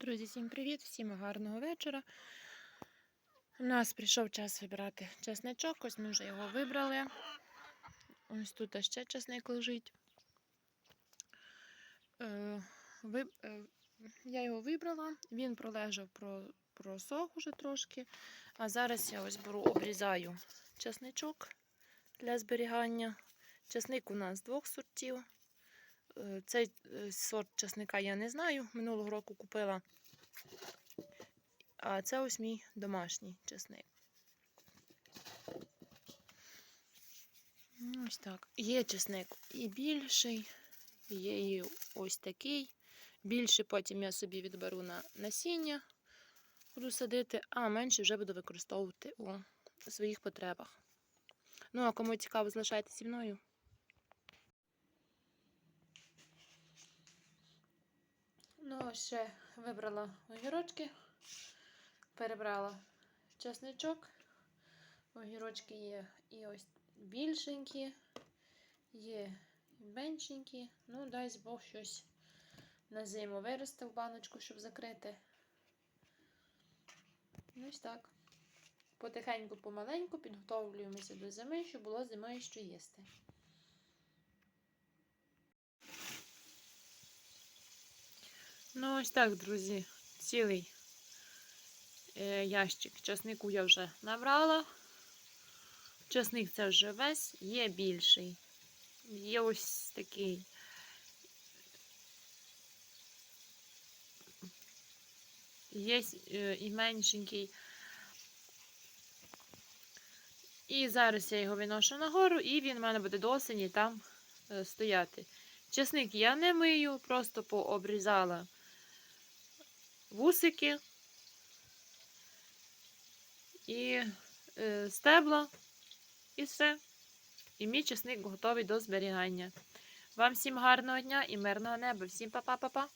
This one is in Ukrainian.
Друзі, всім привіт, всім гарного вечора. У нас прийшов час вибирати чесничок, ось ми вже його вибрали. Ось тут ще чесник лежить. Е, е, я його вибрала, він пролежав, просох уже трошки. А зараз я ось беру, обрізаю чесничок для зберігання. Чесник у нас двох сортів. Е, Цей е, сорт чесника я не знаю. Минулого року купила. А це ось мій домашній чесник. Ну, Ось так. Є чесник і більший, є і ось такий. Більший потім я собі відберу на насіння, буду садити, а менший вже буду використовувати у своїх потребах. Ну, а кому цікаво, залишайтеся зі мною. Ну, ще вибрала огірочки, перебрала чесничок. Огірочки є і ось більшенькі, є меншенькі. Ну, дай Бог щось на зиму виросте в баночку, щоб закрити. Ну, Ось так. Потихеньку, помаленьку підготовлюємося до зими, щоб було зимою що їсти. Ну, ось так, друзі, цілий е, ящик часнику я вже набрала. Часник це вже весь, є більший. Є ось такий. Є е, і меншенький. І зараз я його виношу нагору, і він в мене буде до осені там е, стояти. Часник я не мию, просто пообрізала вусики і е, стебла, і все. І мій чесник готовий до зберігання. Вам всім гарного дня і мирного неба. Всім па-па-па-па.